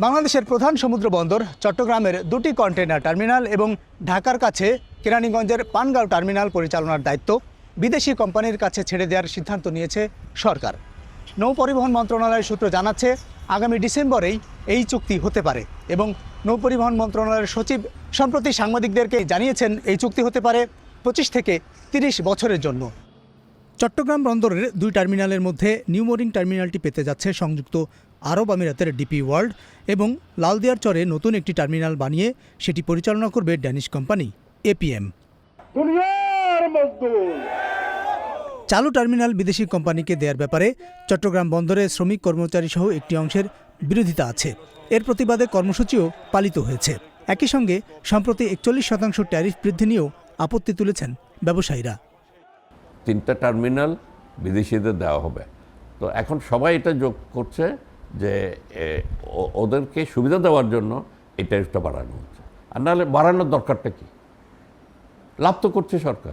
বাংলাদেশের প্রধান সমুদ্র বন্দর চট্টগ্রামের দুটি কন্টেইনার টার্মিনাল এবং ঢাকার কাছে কেরানীগঞ্জের পানগাঁও টার্মিনাল পরিচালনার দায়িত্ব। বিদেশি কোম্পানির কাছে ছেড়ে দেওয়ার সিদ্ধান্ত নিয়েছে সরকার। নৌ পরিবহন মন্ত্রণালয়ের সূত্র জানাচ্ছে, আগামী ডিসেম্বরেই এই চুক্তি হতে পারে এবং নৌ পরিবহন মন্ত্রণালয়ের সচিব সম্প্রতি সাংবাদিকদেরকে জানিয়েছেন, এই চুক্তি হতে পারে পঁচিশ থেকে তিরিশ বছরের জন্য। চট্টগ্রাম বন্দরের দুই টার্মিনালের মধ্যে নিউমোরিং টার্মিনালটি পেতে যাচ্ছে সংযুক্ত আরব আমিরাতের ডিপি ওয়ার্ল্ড এবং লালদিয়ার চরে নতুন একটি টার্মিনাল বানিয়ে সেটি পরিচালনা করবে ড্যানিশ কোম্পানি এপিএম। চালু টার্মিনাল বিদেশি কোম্পানিকে দেওয়ার ব্যাপারে চট্টগ্রাম বন্দরে শ্রমিক কর্মচারী সহ একটি অংশের বিরোধিতা আছে। এর প্রতিবাদে কর্মসূচিও পালিত হয়েছে। একই সঙ্গে সম্প্রতি একচল্লিশ শতাংশ ট্যারিফ বৃদ্ধি নিয়েও আপত্তি তুলেছেন ব্যবসায়ীরা। তিনটা টার্মিনাল বিদেশিদের দেওয়া হবে। তো এখন সবাই এটা যোগ করছে যে ও- ওদেরকে সুবিধা দেওয়ার জন্য এই ট্যারিফটা বাড়ানো হচ্ছে। আর নাহলে বাড়ানোর দরকারটা কি? লাভ তো করছে সরকার।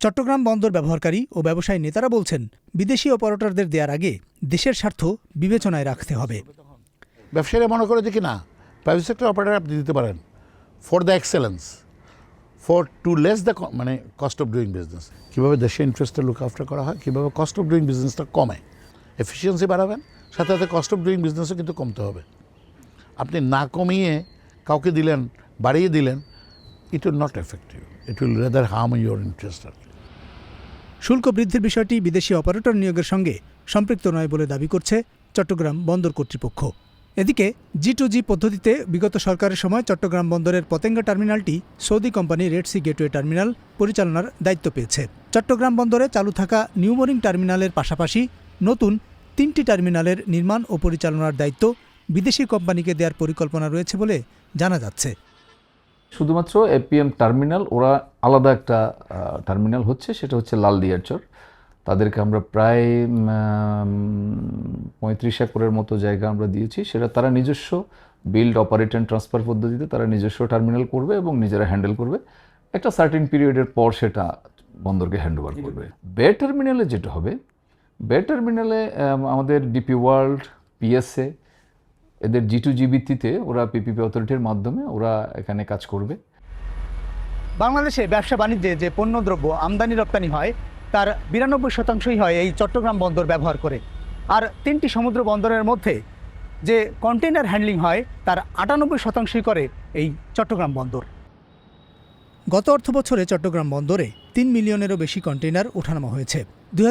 চট্টগ্রাম বন্দর ব্যবহারকারী ও ব্যবসায়ী নেতারা বলছেন বিদেশি অপারেটরদের দেওয়ার আগে দেশের স্বার্থ বিবেচনায় রাখতে হবে। ব্যবসায়ীরা মনে করে যে কি না প্রাইভেট সেক্টর অপারেটর আপনি দিতে পারেন। For the excellence for to less the মানে কস্ট অফ ডুইং বিজনেস কীভাবে দেশের ইন্টারেস্টটা লুক আফটার করা হয়, কীভাবে কস্ট অফ ডুইং বিজনেসটা কমে এফিসিয়েন্সি বাড়াবেন, সাথে সাথে কস্ট অফ ডুইং বিজনেসও কিন্তু কমতে হবে। আপনি না কমিয়ে কাউকে দিলেন, বাড়িয়ে দিলেন it will not effective it will rather harm your interest শুল্ক বৃদ্ধির বিষয়টি বিদেশি অপারেটর নিয়োগের সঙ্গে সম্পৃক্ত নয় বলে দাবি করছে চট্টগ্রাম বন্দর কর্তৃপক্ষ। এদিকে জি টু জি পদ্ধতিতে বিগত সরকারের সময় চট্টগ্রাম বন্দরের পতেঙ্গা টার্মিনালটি Saudi company Red Sea Gateway Terminal পরিচালনার দায়িত্ব পেয়েছে। চট্টগ্রাম বন্দরে চালু থাকা নিউমোরিং টার্মিনালের পাশাপাশি নতুন তিনটি টার্মিনালের নির্মাণ ও পরিচালনার দায়িত্ব বিদেশি কোম্পানিকে দেওয়ার পরিকল্পনা রয়েছে বলে জানা যাচ্ছে। শুধুমাত্র এপিএম টার্মিনাল ওরা আলাদা একটা টার্মিনাল হচ্ছে, সেটা হচ্ছে লালদিয়ার চর। তাদেরকে আমরা প্রায় পঁয়ত্রিশ একরের মতো জায়গা আমরা দিয়েছি। সেটা তারা নিজস্ব বিল্ড অপারেট অ্যান্ড ট্রান্সফার পদ্ধতিতে তারা নিজস্ব টার্মিনাল করবে এবং নিজেরা হ্যান্ডেল করবে। একটা সার্টিন পিরিয়ডের পর সেটা বন্দরকে হ্যান্ড ওভার করবে। বে টার্মিনালে যেটা হবে বে টার্মিনালে আমাদের ডিপি ওয়ার্ল্ড পিএসএ এদের জি টু জি ভিত্তিতে ওরা পিপিপি অথরিটির মাধ্যমে ওরা এখানে কাজ করবে। বাংলাদেশে ব্যবসা বাণিজ্যে যে পণ্যদ্রব্য আমদানি রপ্তানি হয় তার বিরানব্বই শতাংশই হয় এই চট্টগ্রাম বন্দর ব্যবহার করে। আর তিনটি সমুদ্র বন্দরের মধ্যে যে কন্টেনার হ্যান্ডলিং হয়, তার আটানব্বই শতাংশই করে এই চট্টগ্রাম বন্দর। গত অর্থ বছরে চট্টগ্রাম বন্দরে তিন মিলিয়নেরও বেশি কন্টেনার ওঠানামা হয়েছে। দু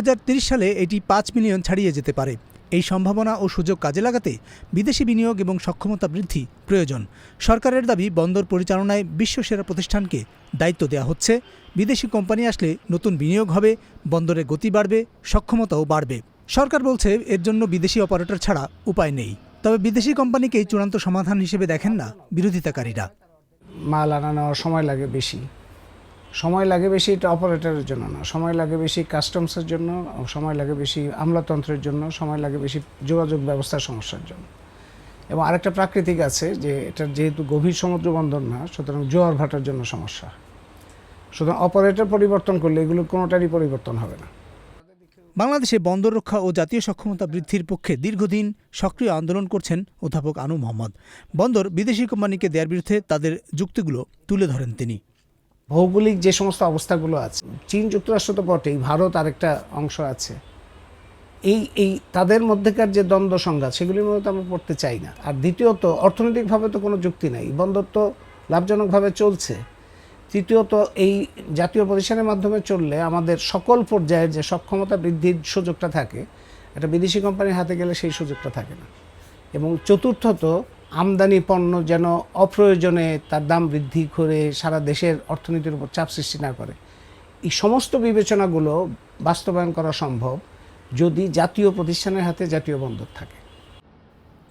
সালে এটি পাঁচ মিলিয়ন ছাড়িয়ে যেতে পারে। এই সম্ভাবনা ও সুযোগ কাজে লাগাতে বিদেশি বিনিয়োগ এবং সক্ষমতা বৃদ্ধি প্রয়োজন। সরকারের দাবি, বন্দর পরিচালনায় বিশ্বসেরা প্রতিষ্ঠানকে দায়িত্ব দেওয়া হচ্ছে। বিদেশি কোম্পানি আসলে নতুন বিনিয়োগ হবে বন্দরে গতি বাড়বে, সক্ষমতাও বাড়বে। সরকার বলছে এর জন্য বিদেশি অপারেটর ছাড়া উপায় নেই। তবে বিদেশি কোম্পানিকেই চূড়ান্ত সমাধান হিসেবে দেখেন না বিরোধিতাকারীরা। মাল আনা নেওয়ার সময় লাগে বেশি। সময় লাগে বেশি এটা অপারেটরের জন্য না। সময় লাগে বেশি কাস্টমসের জন্য, সময় লাগে বেশি আমলাতন্ত্রের জন্য, সময় লাগে বেশি যোগাযোগ ব্যবস্থার সমস্যার জন্য। এবং আরেকটা প্রাকৃতিক আছে যে এটা যেহেতু গভীর সমুদ্র বন্দর না, সুতরাং জোয়ার ভাটার জন্য সমস্যা। সুতরাং অপারেটর পরিবর্তন করলে এগুলো কোনোটারই পরিবর্তন হবে না। বাংলাদেশে বন্দর রক্ষা ও জাতীয় সক্ষমতা বৃদ্ধির পক্ষে দীর্ঘদিন সক্রিয় আন্দোলন করছেন অধ্যাপক আনু মোহাম্মদ। বন্দর বিদেশি কোম্পানিকে দেওয়ার বিরুদ্ধে তাদের যুক্তিগুলো তুলে ধরেন তিনি। ভৌগোলিক যে সমস্ত অবস্থাগুলো আছে, চীন যুক্তরাষ্ট্র তো বটেই, ভারত আরেকটা অংশ আছে। এই এই তাদের মধ্যেকার যে দ্বন্দ্ব সংঘাত, সেগুলির মধ্যে আমরা পড়তে চাই না। আর দ্বিতীয়ত, অর্থনৈতিকভাবে তো কোনো যুক্তি নাই, বন্দর তো লাভজনকভাবে চলছে। তৃতীয়ত, এই জাতীয় প্রতিষ্ঠানের মাধ্যমে চললে আমাদের সকল পর্যায়ের যে সক্ষমতা বৃদ্ধির সুযোগটা থাকে, একটা বিদেশি কোম্পানির হাতে গেলে সেই সুযোগটা থাকে না। এবং চতুর্থত আমদানি পণ্য যেন অপ্রয়োজনে তার দাম বৃদ্ধি করে সারা দেশের অর্থনীতির উপর চাপ সৃষ্টি না করে। এই সমস্ত বিবেচনাগুলো বাস্তবায়ন করা সম্ভব যদি জাতীয় প্রতিষ্ঠানের হাতে জাতীয় বন্দর থাকে।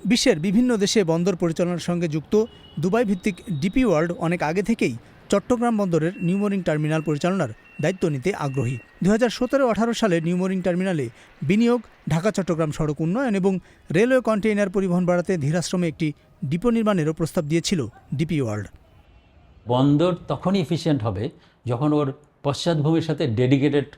বিশ্বের বিভিন্ন দেশে বন্দর পরিচালনার সঙ্গে যুক্ত দুবাই ভিত্তিক ডিপি ওয়ার্ল্ড অনেক আগে থেকেই চট্টগ্রাম বন্দরের নিউমোরিং টার্মিনাল পরিচালনার দায়িত্ব নিতে আগ্রহী। দু হাজার সতেরো আঠারো সালে নিউমোরিং টার্মিনালে বিনিয়োগ ঢাকা চট্টগ্রাম সড়ক উন্নয়ন এবং রেলওয়ে কন্টেইনার পরিবহন বাড়াতে ধীরাশ্রমে একটি ডিপো নির্মাণেরও প্রস্তাব দিয়েছিল ডিপি ওয়ার্ল্ড। বন্দর তখনই এফিশিয়েন্ট হবে যখন ওর পশ্চাৎভূমির সাথে ডেডিকেটেড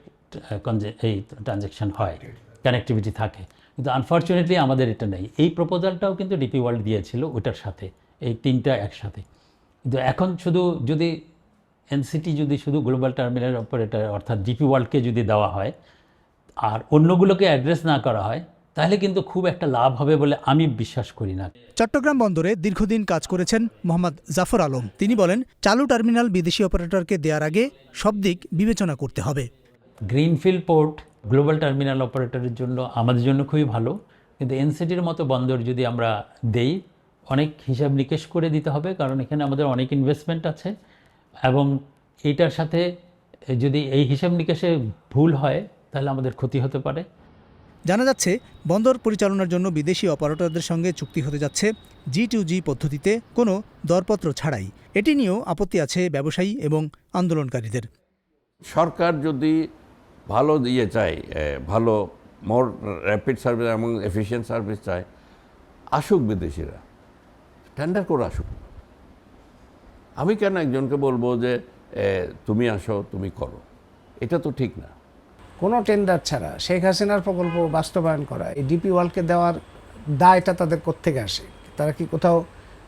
এই ট্রানজ্যাকশন হয় কানেক্টিভিটি থাকে। কিন্তু আনফর্চুনেটলি আমাদের এটা নেই। এই প্রপোজালটাও কিন্তু ডিপি ওয়ার্ল্ড দিয়েছিল ওটার সাথে, এই তিনটা একসাথে। কিন্তু এখন শুধু যদি এনসিটি যদি শুধু গ্লোবাল টার্মিনাল অপারেটর অর্থাৎ ডিপি ওয়ার্ল্ডকে যদি দেওয়া হয়, আর অন্যগুলোকে অ্যাড্রেস না করা হয় তাহলে কিন্তু খুব একটা লাভ হবে বলে আমি বিশ্বাস করি না। চট্টগ্রাম বন্দরে দীর্ঘদিন কাজ করেছেন মোহাম্মদ জাফর আলম। তিনি বলেন চালু টার্মিনাল বিদেশি অপারেটরকে দেওয়ার আগে সব দিক বিবেচনা করতে হবে। গ্রিনফিল্ড পোর্ট গ্লোবাল টার্মিনাল অপারেটরের জন্য আমাদের জন্য খুবই ভালো। কিন্তু এনসিটির মতো বন্দর যদি আমরা দেই অনেক হিসাব নিকেশ করে দিতে হবে কারণ এখানে আমাদের অনেক ইনভেস্টমেন্ট আছে। এবং এইটার সাথে যদি এই হিসাব নিকেশে ভুল হয় তাহলে আমাদের ক্ষতি হতে পারে। জানা যাচ্ছে, বন্দর পরিচালনার জন্য বিদেশি অপারেটরদের সঙ্গে চুক্তি হতে যাচ্ছে জি টু জি পদ্ধতিতে কোনো দরপত্র ছাড়াই। এটি নিয়েও আপত্তি আছে ব্যবসায়ী এবং আন্দোলনকারীদের। সরকার যদি ভালো দিয়ে চায় ভালো মোর র্যাপিড সার্ভিস এবং এফিসিয়েন্ট সার্ভিস চায়, আসুক বিদেশিরা। টেন্ডার করে আসুক। আমি কেন একজনকে বলব যে তুমি আসো, তুমি করো? এটা তো ঠিক না। কোনো টেন্ডার ছাড়া শেখ হাসিনার প্রকল্প বাস্তবায়ন করা, এই ডিপি ওয়ার্ল্ডকে দেওয়ার দায়টা তাদের কোত্থেকে আসে? তারা কি কোথাও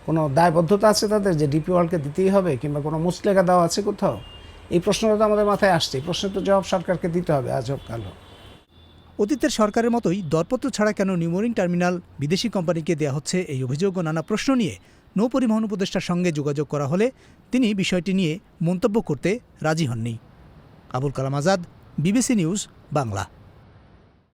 কোনো দায়বদ্ধতা আছে তাদের যে ডিপি ওয়ার্ল্ডকে দিতেই হবে কিংবা কোনো মুসলেখা দেওয়া আছে কোথাও? এই প্রশ্নটা তো আমাদের মাথায় আসছে। এই প্রশ্নের তো জবাব সরকারকে দিতে হবে আজ হোক, কাল হোক। অতীতের সরকারের মতোই দরপত্র ছাড়া কেন নিউমোরিং টার্মিনাল বিদেশি কোম্পানিকে দেওয়া হচ্ছে এই অভিযোগ ও নানা প্রশ্ন নিয়ে নৌ পরিবহন উপদেষ্টার সঙ্গে যোগাযোগ করা হলে তিনি বিষয়টি নিয়ে মন্তব্য করতে রাজি হননি। Abul Kalam Azad BBC News Bangla.